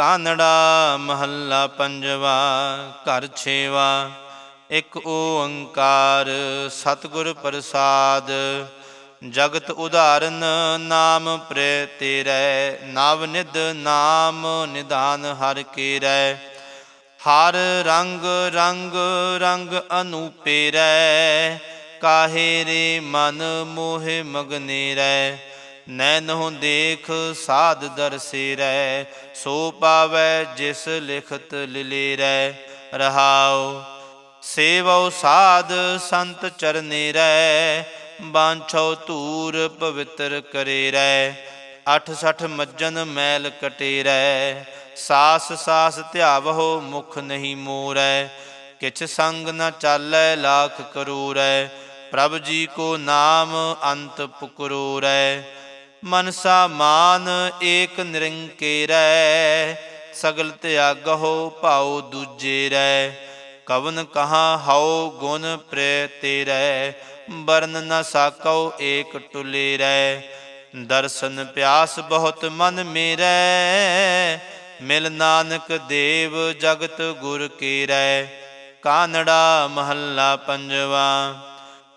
ਕਾਨੜਾ ਮਹੱਲਾ ਪੰਜਵਾ, ਘਰ ਛੇਵਾ, ਇੱਕ ਓੰਕਾਰ ਸਤਿਗੁਰ ਪ੍ਰਸਾਦ। ਜਗਤ ਉਦਾਹਰਨ ਨਾਮ ਪ੍ਰੇ ਤੇਰੇ, ਨਵ ਨਿਧ ਨਾਮ ਨਿਦਾਨ ਹਰ ਕੀਰੈ। ਹਰ ਰੰਗ ਰੰਗ ਰੰਗ ਅਨੂਪੇ ਰੈ ਕਾਹੇ ਰੇ ਮਨ ਮੋਹਿ ਮਗਨੇ ਰੈ ਨੈਨਹੁ ਦੇਖ ਸਾਧ ਦਰਸੇ ਰੈ ਸੋ ਪਾਵੈ ਜਿਸ ਲਿਖਤ ਲਿਲੇ ਰੈ ਰਹਾਉ, ਸੇਵਉ ਸਾਧ ਸੰਤ ਚਰਨੇ ਰੈ ਬਾਂਛੋ ਧੂਰ ਪਵਿੱਤਰ ਕਰੇ ਰੈ 68 ਮੱਜਨ ਮੈਲ ਕਟੇ ਰੈ ਸਾਸ ਸਾਸ ਧਿਆਵਹੁ ਮੁਖ ਨਹੀਂ ਮੋਰੈ। ਕਿਛ ਸੰਗ ਨ ਚਾਲੈ ਲਾਖ ਕਰੂਰੈ, ਪ੍ਰਭ ਜੀ ਕੋ ਨਾਮ ਅੰਤ ਪੁਕਰੂਰੈ। ਮਨਸਾ ਮਾਨ ਏਕ ਨਿਰੰਕੇਰੈ ਸਗਲ ਤਿਆਗਹੁ ਭਾਉ ਦੂਜੇ ਰੈ ਕਵਨ ਕਹਾ ਹਉ ਗੁਣ ਪ੍ਰੇ ਤੇਰੈ ਬਰਨ ਨ ਸਾਕਉ ਏਕ ਟੁਲੇ ਰੈ ਦਰਸ਼ਨ ਪਿਆਸ ਬਹੁਤ ਮਨ ਮੇਰੈ, ਮਿਲ ਨਾਨਕ ਦੇਵ ਜਗਤ ਗੁਰ ਕੀਰੈ। ਕਾਨੜਾ ਮਹੱਲਾ ਪੰਜਵਾ,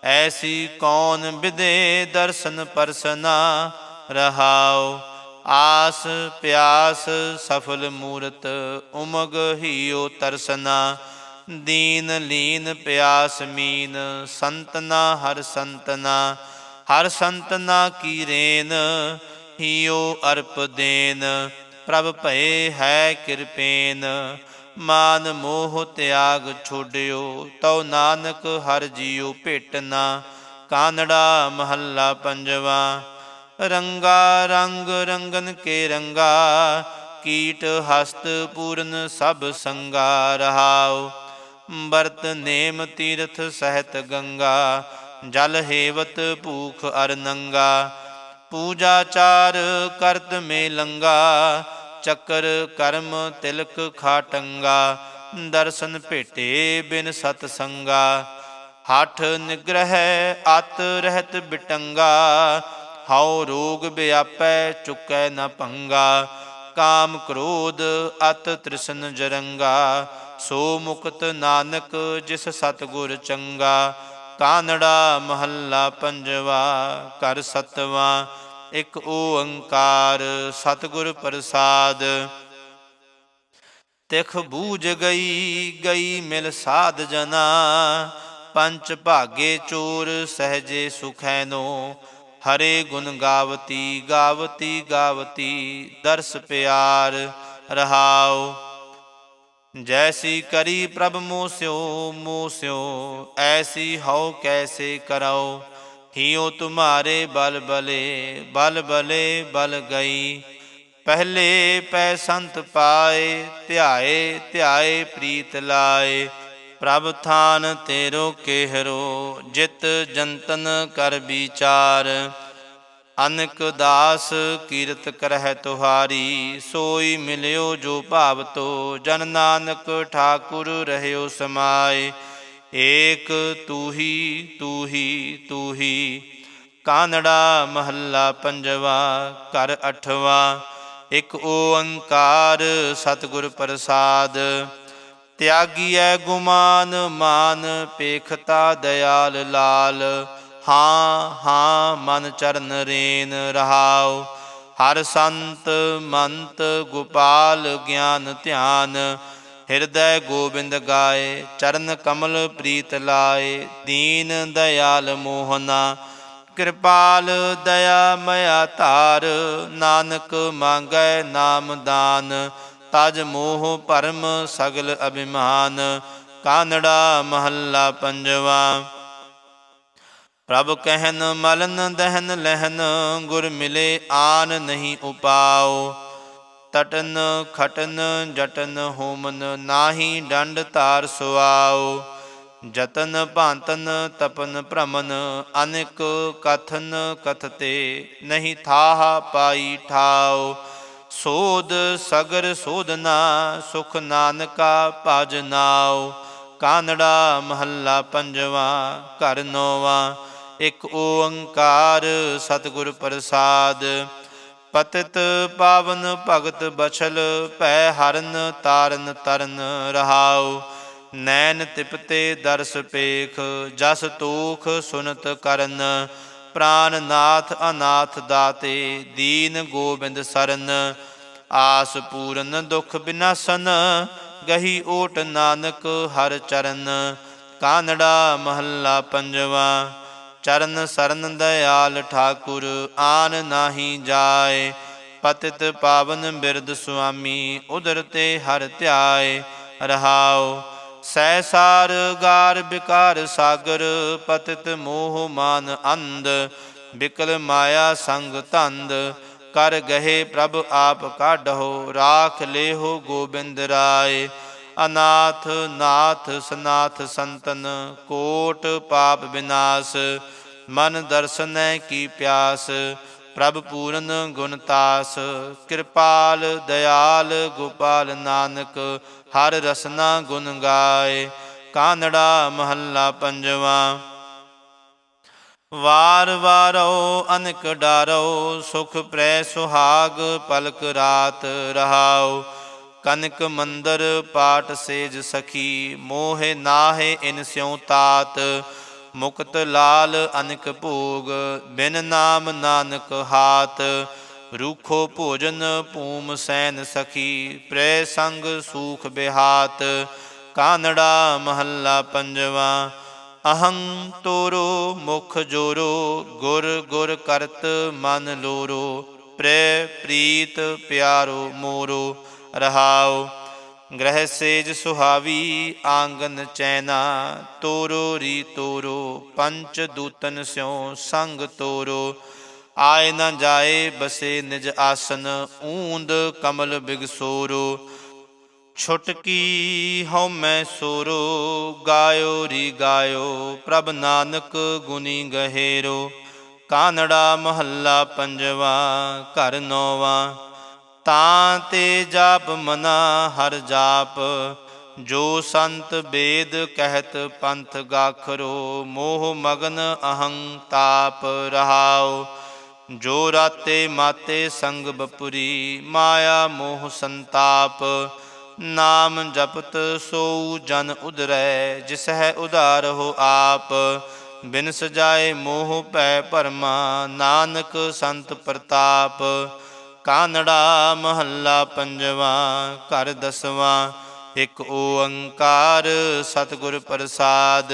ਐਸੀ ਕੌਣ ਵਿਦੇ ਦਰਸ਼ਨ ਪਰਸਨਾ ਰਹਾਉ। ਆਸ ਪਿਆਸ ਸਫਲ ਮੂਰਤ ਉਮਗ ਹੀਓ ਤਰਸਨਾ। ਦੀਨ ਲੀਨ ਪਿਆਸ ਮੀਨ ਸੰਤਨਾ ਹਰ ਸੰਤਨਾ। ਹਰ ਸੰਤਨਾ ਕੀ ਰੇਨ ਹੀਓ ਅਰਪ ਦੇਨ। ਪ੍ਰਭ ਭਏ ਹੈ ਕਿਰਪੇਨ। ਮਾਨ ਮੋਹ ਤਿਆਗ ਛੋੜਿਓ ਤਉ ਨਾਨਕ ਹਰ ਜੀਉ ਭੇਟਨਾ। ਕਾਨੜਾ ਮਹੱਲਾ ਪੰਜਵਾ। ਰੰਗਾ ਰੰਗ ਰੰਗਨ ਕੇ ਰੰਗਾ, ਕੀਟ ਹਸਤ ਪੂਰਨ ਸਭ ਸੰਗਾ ਰਹਾਉ। ਬਰਤ ਨੇਮ ਤੀਰਥ ਸਹਿਤ ਗੰਗਾ, ਜਲ ਹੇਵਤ ਭੂਖ ਅਰ ਨੰਗਾ। ਪੂਜਾ ਚਾਰ ਕਰਤ ਮੇ ਲੰਗਾ, ਚੱਕਰ ਕਰਮ ਤਿਲਕ ਖਾਟੰਗਾ ਦਰਸ਼ਨ ਭੇਟੇ ਬਿਨ ਸਤ ਸੰਗਾ। ਹਠ ਨਿਗ੍ਰਹਿ ਅਤ ਰਹਿਤ ਬਿਟੰਗਾ ਹਉ ਰੋਗ ਬਿਆਪੈ ਚੁਕੈ ਨ ਭੰਗਾ ਕਾਮ ਕ੍ਰੋਧ ਅਤ ਤ੍ਰਿਸ਼ਨ ਜਰੰਗਾ, ਸੋ ਮੁਕਤ ਨਾਨਕ ਜਿਸ ਸਤਗੁਰ ਚੰਗਾ ਕਾਨੜਾ ਮਹੱਲਾ ਪੰਜਵਾ, ਕਰ ਸਤਵਾ, ਇੱਕ ਓੰਕਾਰ ਸਤਿਗੁਰ ਪ੍ਰਸਾਦ। ਤਿਖ ਬੂਝ ਗਈ ਗਈ ਮਿਲ ਸਾਧ ਜਨਾ, ਪੰਚ ਭਾਗੇ ਚੋਰ ਸਹਜੇ ਸੁਖੈਨੋ ਹਰੇ ਗੁਣ ਗਾਵਤੀ ਗਾਵਤੀ ਗਾਵਤੀ, ਦਰਸ ਪਿਆਰ ਰਹਾਉ। ਜੈਸੀ ਕਰੀ ਪ੍ਰਭ ਮੋਸਿਓ ਮੋਸਿਓ ਐਸੀ ਹਉ ਕੈਸੇ ਕਰਾਓ ਹਿਉ ਤੁਮਾਰੇ ਬਲ ਬਲੇ ਬਲ ਬਲੇ ਬਲ ਗਈ। ਪਹਿਲੇ ਪੈ ਸੰਤ ਪਾਏ, ਧਿਆਏ ਧਿਆਏ ਪ੍ਰੀਤ ਲਾਏ। ਪ੍ਰਭ ਥਾਨ ਤੇਰੋ ਕੇਹਰੋ, ਜਿਤ ਜੰਤਨ ਕਰ ਵਿਚਾਰ। ਅਨਕ ਦਾਸ ਕੀਰਤ ਕਰਹਿ ਤੁਹਾਰੀ, ਸੋਈ ਮਿਲਿਓ ਜੋ ਭਾਵਤੋ। ਜਨ ਨਾਨਕ ਠਾਕੁਰ ਰਹਿਓ ਸਮਾਏ, ਏਕ ਤੂਹੀ ਹੀ ਤੂ ਹੀ ਤੂ ਹੀ ਕਾਨੜਾ ਮਹੱਲਾ ਪੰਜਵਾ ਕਰ ਅਠਵਾ। ਇੱਕ ਓੰਕਾਰ ਸਤਿਗੁਰ ਪ੍ਰਸਾਦ। ਤਿਆਗੀਐ ਗੁਮਾਨ, ਮਾਨ ਪੇਖਤਾ ਦਿਆਲ ਲਾਲ। ਹਾਂ ਹਾਂ, ਮਨ ਚਰਨ ਰੇਨ ਰਹਾਉ। ਹਰ ਸੰਤ ਮੰਤ ਗੋਪਾਲ ਗਿਆਨ ਧਿਆਨ। ਹਿਰਦੈ ਗੋਬਿੰਦ ਗਾਏ, ਚਰਨ ਕਮਲ ਪ੍ਰੀਤ ਲਾਏ। ਦੀਨ ਦਇਆਲ ਮੋਹਨਾ, ਕਿਰਪਾਲ ਦਇਆ ਮਇਆ ਧਾਰ। ਨਾਨਕ ਮੰਗੈ ਨਾਮ ਦਾਨ। ਤਜ ਮੋਹ ਭਰਮ ਸਗਲ ਅਭਿਮਾਨ, ਕਾਨੜਾ ਮਹੱਲਾ ਪੰਜਵਾ। ਪ੍ਰਭ ਕਹਿਨ ਮਲਨ ਦਹਨ ਲਹਿਨ, ਗੁਰ ਮਿਲੇ ਆਨ ਨਹੀਂ ਉਪਾਓ ਤਟਨ ਖਟਨ ਜਟਨ ਹੋਮਨ ਨਾਹੀ ਡੰਡ ਤਾਰ ਸੁਆਉ। ਜਤਨ ਭਾਂਤਨ ਤਪਨ ਭ੍ਰਮਨ, ਅਨੇਕ ਕਥਨ ਕਥਤੇ ਨਹੀਂ ਥਾਹ ਪਾਈ ਠਾਓ ਸੋਧ ਸਗਰ ਸੋਧਨਾ ਸੁਖ ਨਾਨਕਾ ਭਜ ਨਾਉ। ਕਾਨੜਾ ਮਹੱਲਾ ਪੰਜਵਾ, ਘਰ ਨੋਵਾ। ਇੱਕ ਓੰਕਾਰ ਸਤਿਗੁਰ ਪ੍ਰਸਾਦ। ਪਤਿਤ ਪਾਵਨ ਭਗਤ ਬਛਲ, ਭੈ ਹਰਨ ਤਾਰਨ ਤਰਨ ਰਹਾਉ। ਨੈਣ ਤਿਪਤੇ ਦਰਸ ਪੇਖ, ਜਸ ਤੂਖ ਸੁਨਤ ਕਰਨ। ਪ੍ਰਾਨਨਾਥ ਅਨਾਥ ਦਾਤੇ, ਦੀਨ ਗੋਬਿੰਦ ਸਰਨ, ਆਸ ਪੂਰਨ ਦੁਖ ਬਿਨਾਸਨ, ਗਹੀ ਓਟ ਨਾਨਕ ਹਰ ਚਰਨ, ਕਾਨੜਾ ਮਹੱਲਾ ਪੰਜਵਾ, ਚਰਨ ਸਰਨ ਦਇਆਲ ਠਾਕੁਰ, ਆਨ ਨਾਹੀ ਜਾਏ, ਪਤਿਤ ਪਾਵਨ ਬਿਰਦ ਸੁਆਮੀ, ਉਦਰ ਤੇ ਹਰ ਧਿਆਏ ਰਹਾਓ ਰਹਾਉ ਸੈਸਾਰ ਗਾਰ ਬਿਕਾਰ ਸਾਗਰ, ਪਤਿਤ ਮੋਹ ਮਾਨ ਅੰਧ, ਬਿਕਲ ਮਾਇਆ ਸੰਗ ਧੰਦ, ਕਰ ਗਹੇ ਪ੍ਰਭ ਆਪ ਕਾਢੋ ਰਾਖ ਲੇਹੋ ਗੋਬਿੰਦ ਰਾਏ। ਅਨਾਥ ਨਾਥ ਸਨਾਥ ਸੰਤਨ, ਕੋਟ ਪਾਪ ਵਿਨਾਸ਼ ਮਨ ਦਰਸ਼ਨੈ ਕੀ ਪਿਆਸ ਪ੍ਰਭ ਪੂਰਨ ਗੁਣਤਾਸ ਕਿਰਪਾਲ ਦਿਆਲ ਗੋਪਾਲ ਨਾਨਕ, ਹਰ ਰਸਨਾ ਗੁਣ ਗਾਏ, ਕਾਨੜਾ ਮਹੱਲਾ ਪੰਜਵਾ। ਵਾਰ ਵਾਰੋ ਅਨਕ ਡਾਰੋ, ਸੁਖ ਪ੍ਰੈ ਸੁਹਾਗ ਪਲਕ ਰਾਤ ਰਹਾਉ। ਕਨਕ ਮੰਦਰ ਪਾਟ ਸੇਜ ਸਖੀ, ਮੋਹਿ ਨਾਹਿ ਇਨ ਸਿਉ ਤਾਤ ਮੁਕਤ ਲਾਲ ਅਨਕ ਭੋਗ, ਬਿਨ ਨਾਮ ਨਾਨਕ ਹਾਤ ਰੂਖੋ ਭੋਜਨ ਭੂਮ ਸੈਨ ਸਖੀ, ਪ੍ਰੈ ਸੰਗ ਸੂਖ ਬਿਹਾਤ, ਕਾਨੜਾ ਮਹੱਲਾ ਪੰਜਵਾ। ਅਹੰ ਤੋਰੋ ਮੁਖ ਜੋਰੋ, ਗੁਰ ਗੁਰ ਕਰਤ ਮਨ ਲੋਰੋ, ਪ੍ਰੈ ਪ੍ਰੀਤ ਪਿਆਰੋ ਮੋਰੋ ਰਹਾਓ ਗ੍ਰਹਿ ਸੇਜ ਸੁਹਾਵੀ ਆਂਗਨ ਚੈਨਾ, ਤੋਰੋ ਰੀ ਤੋਰੋ, ਪੰਚ ਦੂਤਨ ਸਿਉ ਸੰਗ ਤੋਰੋ। ਆਏ ਨਾ ਜਾਏ ਬਸੇ ਨਿਜ ਆਸਨ, ਊਂਦ ਕਮਲ ਬਿਗਸੋਰੋ। ਛੁਟਕੀ ਹਉ ਮੈਂ ਸੋਰੋ, ਗਾਇਓ ਰੀ ਗਾਇਓ, ਪ੍ਰਭ ਨਾਨਕ ਗੁਨੀ ਗਹੇਰੋ। ਕਾਨੜਾ ਮਹੱਲਾ ਪੰਜਵਾ, ਘਰ ਨੋਵਾ। ਤਾਂ ਤੇ ਜਾਪ ਮਨਾ ਹਰ ਜਾਪ, ਜੋ ਸੰਤ ਬੇਦ ਕਹਿਤ ਪੰਥ ਗਾਖਰੋ, ਮੋਹ ਮਗਨ ਅਹੰ ਤਾਪ ਰਹਾਉ। ਜੋ ਰਾਤੇ ਮਾਤੇ ਸੰਗ ਬਪੁਰੀ, ਮਾਇਆ ਮੋਹ ਸੰਤਾਪ। ਨਾਮ ਜਪਤ ਸੋ ਜਨ ਉਦਰੈ, ਜਿਸ ਹੈ ਉਧਾਰ ਹੋ ਆਪ। ਬਿਨ ਸਜਾਏ ਮੋਹ ਭੈ ਭਰਮਾ, ਨਾਨਕ ਸੰਤ ਪ੍ਰਤਾਪ। ਕਾਨੜਾ ਮਹੱਲਾ ਪੰਜਵਾ, ਘਰ ਦਸਵਾਂ, ਇੱਕ ਓੰਕਾਰ ਸਤਿਗੁਰ ਪ੍ਰਸਾਦ।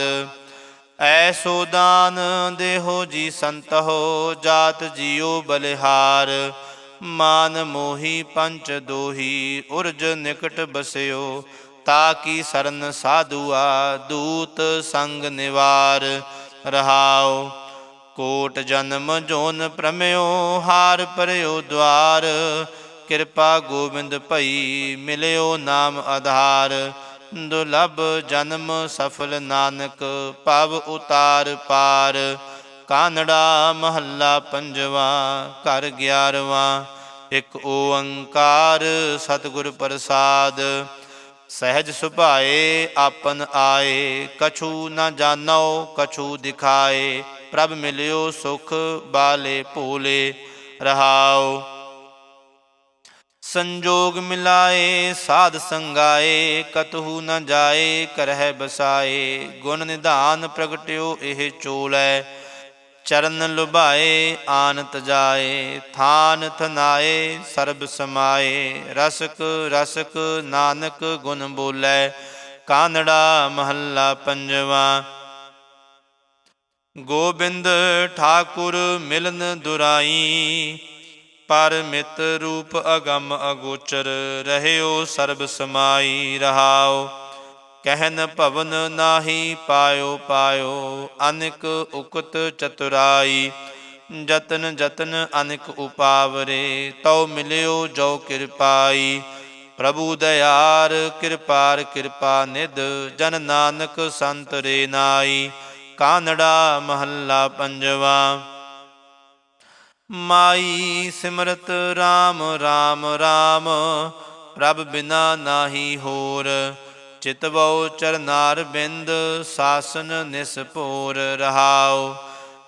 ਐਸੋ ਦਾਨ ਦੇਹੋ ਜੀ ਸੰਤਹੋ ਜਾਤ ਜੀਉ ਬਲਿਹਾਰ। ਮਾਨ ਮੋਹੀ ਪੰਚ ਦੋਹੀ, ਉਰਜ ਨਿਕਟ ਬਸਿਓ, ਤਾ ਕੀ ਸਰਨ ਸਾਧੂਆ, ਦੂਤ ਸੰਗ ਨਿਵਾਰ। ਰਹਾਉ ਕੋਟ ਜਨਮ ਜੋਨ ਪ੍ਰਮਿਓ, ਹਾਰ ਪਰਿਓ ਦਵਾਰ ਕਿਰਪਾ ਗੋਬਿੰਦ ਭਈ ਮਿਲਿਓ ਨਾਮ ਆਧਾਰ। ਦੁਲਭ ਜਨਮ ਸਫਲ ਨਾਨਕ ਪਵ ਉਤਾਰ ਪਾਰ। ਕਾਨੜਾ ਮਹੱਲਾ ਪੰਜਵਾ, ਘਰ ਗਿਆਰਵਾਂ। ਇੱਕ ਓੰਕਾਰ ਸਤਿਗੁਰ ਪ੍ਰਸਾਦ। ਸਹਿਜ ਸੁਭਾਏ, ਆਪਨ ਆਏ। ਕਛੂ ਨਾ ਜਾਣੋ, ਕਛੂ ਦਿਖਾਏ। ਪ੍ਰਭ ਮਿਲਿਓ ਸੁਖ ਬਾਲੇ ਭੋਲੇ, ਰਹਾਓ। ਸੰਜੋਗ ਮਿਲਾਏ, ਸਾਧ ਸੰਗਾਏ, ਕਤਹੂ ਨ ਜਾਏ, ਕਰਹਿ ਬਸਾਏ। ਗੁਣ ਨਿਧਾਨ ਪ੍ਰਗਟਿਓ ਇਹ ਚੋਲੈ, ਚਰਨ ਲੁਭਾਏ, ਆਨਤ ਜਾਏ। ਥਾਨ ਥਨਾਏ, ਸਰਬ ਸਮਾਏ। ਰਸਕ ਰਸਕ ਨਾਨਕ ਗੁਣ ਬੋਲੇ, ਕਾਨੜਾ ਮਹੱਲਾ ਪੰਜਵਾ। ਗੋਬਿੰਦ ਠਾਕੁਰ ਮਿਲਨ ਦੁਰਾਈ, ਪਰ ਮਿਤ ਰੂਪ ਅਗੰਮ ਅਗੋਚਰ ਰਹਿਓ ਸਰਬ ਸਮਾਈ ਰਹਾਓ। ਕਹਿਨ ਭਵਨ ਨਾਹੀ ਪਾਇਓ ਪਾਇਓ, ਅਨਿਕ ਉਕਤ ਚਤੁਰਾਈ। ਜਤਨ ਜਤਨ ਅਨਿਕ ਉਪਾਵਰੇ, ਤਉ ਮਿਲਿਓ ਜੋ ਕਿਰਪਾਈ। ਪ੍ਰਭੂ ਦਇਆਰ ਕਿਰਪਾਰ ਕਿਰਪਾ ਨਿਧ, ਜਨ ਨਾਨਕ ਸੰਤ ਰੇ ਨਾਈ। ਕਾਨੜਾ ਮਹੱਲਾ ਪੰਜਵਾ। ਮਾਈ ਸਿਮਰਤ RAM RAM RAM ਪ੍ਰਭ ਬਿਨਾ ਨਾਹੀ ਹੋਰ। ਚਿਤਵਉ ਚਰਨਾਰ ਬਿੰਦ, ਸਾਸਨ ਨਿਸਪੋਰ ਰਹਾਉ।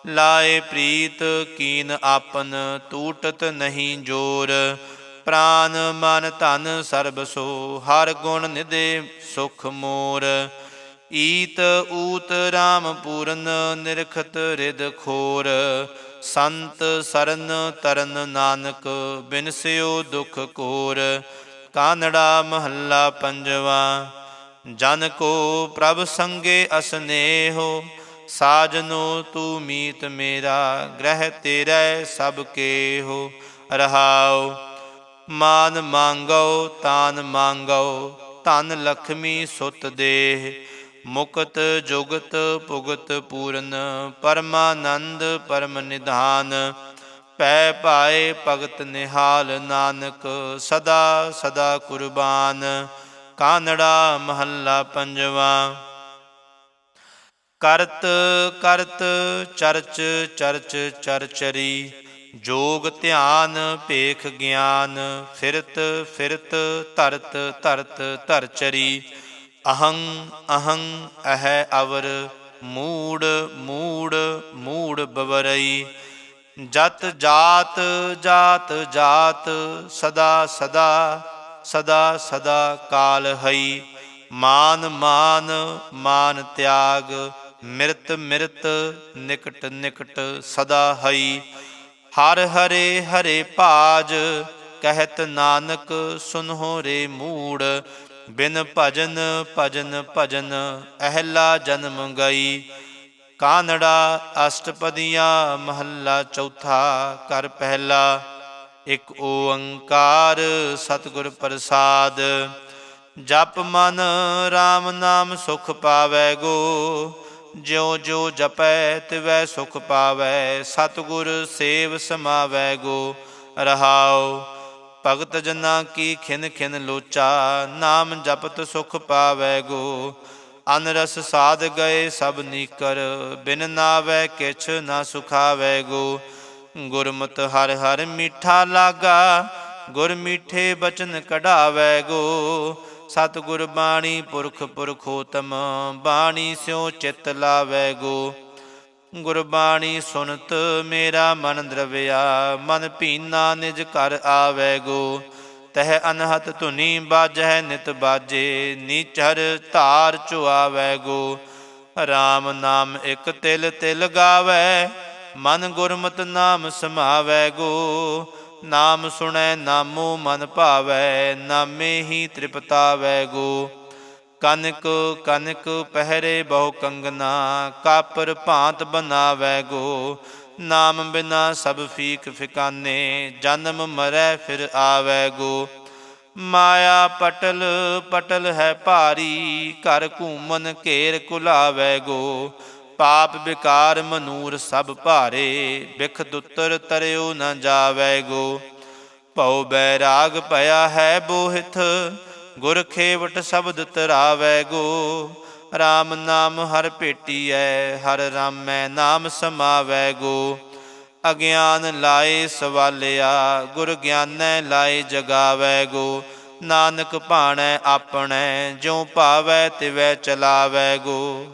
ਲਾਏ ਪ੍ਰੀਤ ਕੀਨ ਆਪਨ ਟੂਟਤ ਨਹੀਂ ਜੋਰ। ਪ੍ਰਾਨ ਮਨ ਧਨ ਸਰਬ ਸੋ, ਹਰ ਗੁਣ ਨਿਦੇ ਸੁਖ ਮੋਰ। ਈਤ ਊਤ ਰਾਮ ਪੂਰਨ ਨਿਰਖਤ ਰਿਦ ਖੋਰ, ਸੰਤ ਸਰਨ ਤਰਨ ਨਾਨਕ ਬਿਨਸਿਓ ਦੁਖ ਕੋਰ। ਕਾਨੜਾ ਮਹੱਲਾ ਪੰਜਵਾ, ਜਨ ਕੋ ਪ੍ਰਭ ਸੰਗੇ ਅਸਨੇਹੋ, ਸਾਜਨੋ ਤੂ ਮੀਤ ਮੇਰਾ, ਗ੍ਰਹਿ ਤੇਰੇ ਸਭ ਕੇ ਹੋ ਰਹਾਉ, ਮਾਨ ਮੰਗੋ ਤਾਨ ਮੰਗੋ ਧਨ ਲਖਮੀ ਸੁਤ ਦੇਹ। ਮੁਕਤ ਜੁਗਤ ਭੁਗਤ ਪੂਰਨ, ਪਰਮਾਨੰਦ ਪਰਮ ਨਿਧਾਨ। ਪੈ ਪਾਏ ਭਗਤ ਨਿਹਾਲ ਨਾਨਕ, ਸਦਾ ਸਦਾ ਕੁਰਬਾਨ। ਕਾਨੜਾ ਮਹੱਲਾ ਪੰਜਵਾ। ਕਰਤ ਕਰਤ ਚਰਚ ਚਰਚ ਚਰਚਰੀ। ਜੋਗ ਧਿਆਨ ਭੇਖ ਗਿਆਨ, ਫਿਰਤ ਫਿਰਤ ਧਰਤ ਧਰਤ ਧਰਚਰੀ। ਅਹੰ ਅਹੰ, ਅਹੈ ਅਵਰ, ਮੂੜ ਮੂੜ ਮੂੜ ਬਵਰਈ। ਜਤ ਜਾਤ ਜਾਤ ਜਾਤ, ਸਦਾ ਸਦਾ ਸਦਾ ਸਦਾ ਕਾਲ ਹਈ। ਮਾਨ ਮਾਨ ਮਾਨ ਤਿਆਗ, ਮਿਰਤ ਮਿਰਤ, ਨਿਕਟ ਨਿਕਟ ਸਦਾ ਹਈ। ਹਰ ਹਰੇ ਹਰੇ ਭਾਜ, ਕਹਿਤ ਨਾਨਕ, ਸੁਨਹੁ ਰੇ ਮੂੜ। ਬਿਨ ਭਜਨ ਭਜਨ ਭਜਨ, ਅਹਲਾ ਜਨਮ ਗਈ। ਕਾਨੜਾ ਅਸ਼ਟਪਦੀਆਂ, ਮਹੱਲਾ ਚੌਥਾ ਕਰ ਪਹਿਲਾ। ਇੱਕ ਓੰਕਾਰ ਸਤਿਗੁਰ ਪ੍ਰਸਾਦ। ਜਪ ਮਨ RAM ਨਾਮ ਸੁਖ ਪਾਵੈ ਗੋ। ਜਿਉ ਜਿਉ ਜਪੈ ਤਿਵੈ ਸੁਖ ਪਾਵੈ। ਸਤਿਗੁਰ ਸੇਵ ਸਮਾਵੈ ਗੋ। ਰਹਾਓ ਭਗਤ ਜਨਾਂ ਕੀ ਖਿਨ ਖਿਨ ਲੋਚਾ, ਨਾਮ ਜਪਤ ਸੁਖ ਪਾਵੈ ਗੋ। ਅਨਰਸ ਸਾਧ ਗਏ ਸਭ ਨੀਕਰ, ਬਿਨ ਨਾਵੈ ਕਿਛ ਨਾ ਸੁਖਾਵੈ ਗੋ। ਗੁਰਮਤ ਹਰ ਹਰ ਮੀਠਾ ਲਾਗਾ, ਗੁਰ ਮੀਠੇ ਬਚਨ ਕਢਾਵੈ ਗੋ। ਸਤਿਗੁਰ ਬਾਣੀ ਪੁਰਖ ਪੁਰਖੋਤਮ, ਬਾਣੀ ਸਿਉ ਚਿਤ ਲਾਵੈ ਗੋ। ਗੁਰਬਾਣੀ ਸੁਨਤ ਮੇਰਾ ਮਨ ਦਰਵਿਆ, ਮਨ ਭੀਨਾ ਨਿਜ ਘਰ ਆਵੈ ਗੋ। ਤਹ ਅਨਹਤ ਧੁਨੀ ਬਾਜੈ ਨਿਤ ਬਾਜੇ, ਨੀਚਰ ਧਾਰ ਚੁਆਵੈ ਗੋ। RAM ਨਾਮ ਇੱਕ ਤਿਲ ਤਿਲ ਗਾਵੈ, ਮਨ ਗੁਰਮਤ ਨਾਮ ਸਮਾਵੈ ਗੋ। ਨਾਮ ਸੁਣੈ ਨਾਮੋ ਮਨ ਭਾਵੈ, ਨਾਮੇ ਹੀ ਤ੍ਰਿਪਤਾਵੈ ਗੋ। ਕਨਕ ਕਨਕ ਪਹਿਰੇ ਬਹੁ ਕੰਗਨਾ, ਕਾਪਰ ਭਾਂਤ ਬਨਾਵੈ ਗੋ। ਨਾਮ ਬਿਨਾ ਸਭ ਫੀਕ ਫਿਕਾਨੇ, ਜਨਮ ਮਰੈ ਫਿਰ ਆਵੈ ਗੋ। ਮਾਇਆ ਪਟਲ ਪਟਲ ਹੈ ਭਾਰੀ, ਘਰ ਘੂਮਨ ਘੇਰ ਕੁਲਾਵੈ ਗੋ। ਪਾਪ ਵਿਕਾਰ ਮਨੂਰ ਸਭ ਭਾਰੇ, ਬਿਖ ਦੁੱਤਰ ਤਰਿਓ ਨ ਜਾਵੈ ਗੋ। ਭਉ ਬੈਰਾਗ ਭਇਆ ਹੈ ਬੋਹਿਥ ਗੁਰ ਖੇਵਟ ਸ਼ਬਦ ਤਰਾਵੈ ਗੋ। RAM ਨਾਮ ਹਰ ਭੇਟੀਐ, ਹਰ ਰਾਮੈ ਨਾਮ ਸਮਾਵੈ ਗੋ। ਅਗਿਆਨ ਲਾਏ ਸਵਾਲਿਆ, ਗੁਰ ਗਿਆਨੈ ਲਾਏ ਜਗਾਵੈ ਗੋ। ਨਾਨਕ ਭਾਣੈ ਆਪਣੈ, ਜਿਉ ਭਾਵੈ ਤਿਵੈ ਚਲਾਵੈ ਗੋ।